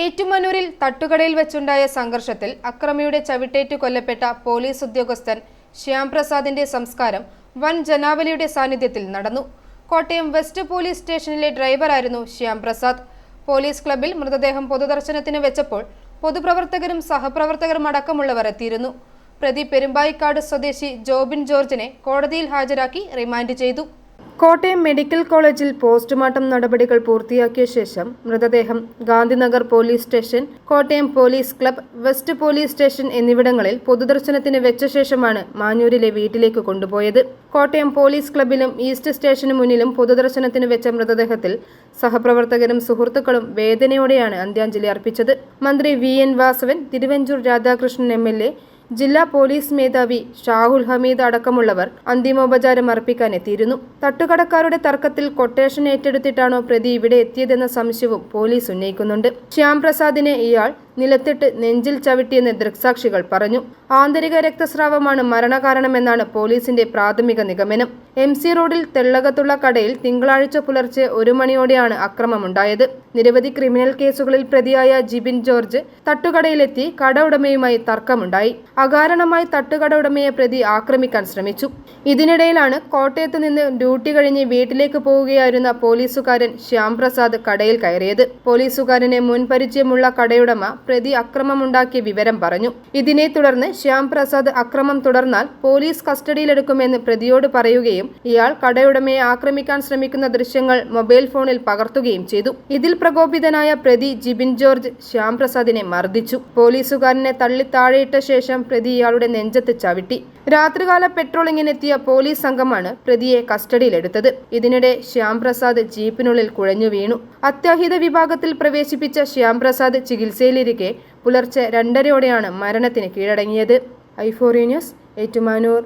ഏറ്റുമാനൂരിൽ തട്ടുകടയിൽ വെച്ചുണ്ടായ സംഘർഷത്തിൽ അക്രമിയുടെ ചവിട്ടേറ്റു കൊല്ലപ്പെട്ട പോലീസ് ഉദ്യോഗസ്ഥൻ ശ്യാംപ്രസാദിന്റെ സംസ്കാരം വൻ ജനാവലിയുടെ സാന്നിധ്യത്തിൽ നടന്നു. കോട്ടയം വെസ്റ്റ് പോലീസ് സ്റ്റേഷനിലെ ഡ്രൈവറായിരുന്നു ശ്യാംപ്രസാദ്. പോലീസ് ക്ലബിൽ മൃതദേഹം പൊതുദർശനത്തിന് വെച്ചപ്പോൾ പൊതുപ്രവർത്തകരും സഹപ്രവർത്തകരും അടക്കമുള്ളവർ എത്തിയിരുന്നു. പ്രതി പെരുമ്പായിക്കാട് സ്വദേശി ജോബിൻ ജോർജിനെ കോടതിയിൽ ഹാജരാക്കി റിമാൻഡ് ചെയ്തു. കോട്ടയം മെഡിക്കൽ കോളേജിൽ പോസ്റ്റ്മോർട്ടം നടപടികൾ പൂർത്തിയാക്കിയ ശേഷം മൃതദേഹം Gandhinagar police station Kottayam police club west police station എന്നിവിടങ്ങളിൽ പൊതുദർശനത്തിന് വെച്ച ശേഷമാണ് മാഞ്ഞൂരിലെ വീട്ടിലേക്ക് കൊണ്ടുപോയത്. കോട്ടയം പോലീസ് ക്ലബിലും ഈസ്റ്റ് സ്റ്റേഷന് മുന്നിലും പൊതുദർശനത്തിന് വെച്ച മൃതദേഹത്തിൽ സഹപ്രവർത്തകരും സുഹൃത്തുക്കളും വേദനയോടെയാണ് അന്ത്യാഞ്ജലി അർപ്പിച്ചത്. മന്ത്രി V N Vasavan Thiruvanchoor Radhakrishnan M L A ജില്ലാ പോലീസ് മേധാവി ഷാഹുൽ ഹമീദ് അടക്കമുള്ളവർ അന്തിമോപചാരം അർപ്പിക്കാൻ എത്തിയിരുന്നു തട്ടുകടക്കാരുടെ തർക്കത്തിൽ കൊട്ടേഷൻ ഏറ്റെടുത്തിട്ടാണോ പ്രതി ഇവിടെ എത്തിയതെന്ന സംശയവും പോലീസ് ഉന്നയിക്കുന്നുണ്ട്. ശ്യാം പ്രസാദിനെ ഇയാൾ നിലത്തിട്ട് നെഞ്ചിൽ ചവിട്ടിയെന്ന് ദൃക്സാക്ഷികൾ പറഞ്ഞു. ആന്തരിക രക്തസ്രാവമാണ് മരണകാരണമെന്നാണ് പോലീസിന്റെ പ്രാഥമിക നിഗമനം. എം സി റോഡിൽ തെള്ളകത്തുള്ള കടയിൽ തിങ്കളാഴ്ച പുലർച്ചെ ഒരു മണിയോടെയാണ് അക്രമമുണ്ടായത്. നിരവധി ക്രിമിനൽ കേസുകളിൽ പ്രതിയായ ജിബിൻ ജോർജ് തട്ടുകടയിലെത്തി കട ഉടമയുമായി തർക്കമുണ്ടായി. അകാരണമായി തട്ടുകട ഉടമയെ പ്രതി ആക്രമിക്കാൻ ശ്രമിച്ചു. ഇതിനിടയിലാണ് കോട്ടയത്ത് നിന്ന് ഡ്യൂട്ടി കഴിഞ്ഞ് വീട്ടിലേക്ക് പോവുകയായിരുന്ന പോലീസുകാരൻ ശ്യാംപ്രസാദ് കടയിൽ കയറിയത്. പോലീസുകാരനെ മുൻപരിചയമുള്ള കടയുടമ പ്രതി അക്രമമുണ്ടാക്കിയ വിവരം പറഞ്ഞു. ഇതിനെ തുടർന്ന് ശ്യാം പ്രസാദ് അക്രമം തുടർന്നാൽ പോലീസ് കസ്റ്റഡിയിലെടുക്കുമെന്ന് പ്രതിയോട് പറയുകയും ഇയാൾ കടയുടമയെ ആക്രമിക്കാൻ ശ്രമിക്കുന്ന ദൃശ്യങ്ങൾ മൊബൈൽ ഫോണിൽ പകർത്തുകയും ചെയ്തു. ഇതിൽ പ്രകോപിതനായ പ്രതി ജിബിൻ ജോർജ് ശ്യാം പ്രസാദിനെ മർദ്ദിച്ചു. പോലീസുകാരനെ തള്ളി താഴെയിട്ട ശേഷം പ്രതി ഇയാളുടെ നെഞ്ചത്ത് ചവിട്ടി. രാത്രികാല പെട്രോളിങ്ങിനെത്തിയ പോലീസ് സംഘമാണ് പ്രതിയെ കസ്റ്റഡിയിലെടുത്തത്. ഇതിനിടെ ശ്യാംപ്രസാദ് ജീപ്പിനുള്ളിൽ കുഴഞ്ഞു വീണു. അത്യാഹിത വിഭാഗത്തിൽ പ്രവേശിപ്പിച്ച ശ്യാംപ്രസാദ് ചികിത്സയിലിരിക്കെ പുലർച്ചെ രണ്ടരയോടെയാണ് മരണത്തിന് കീഴടങ്ങിയത്. ഐഫോറി ന്യൂസ് ഏറ്റുമാനൂർ.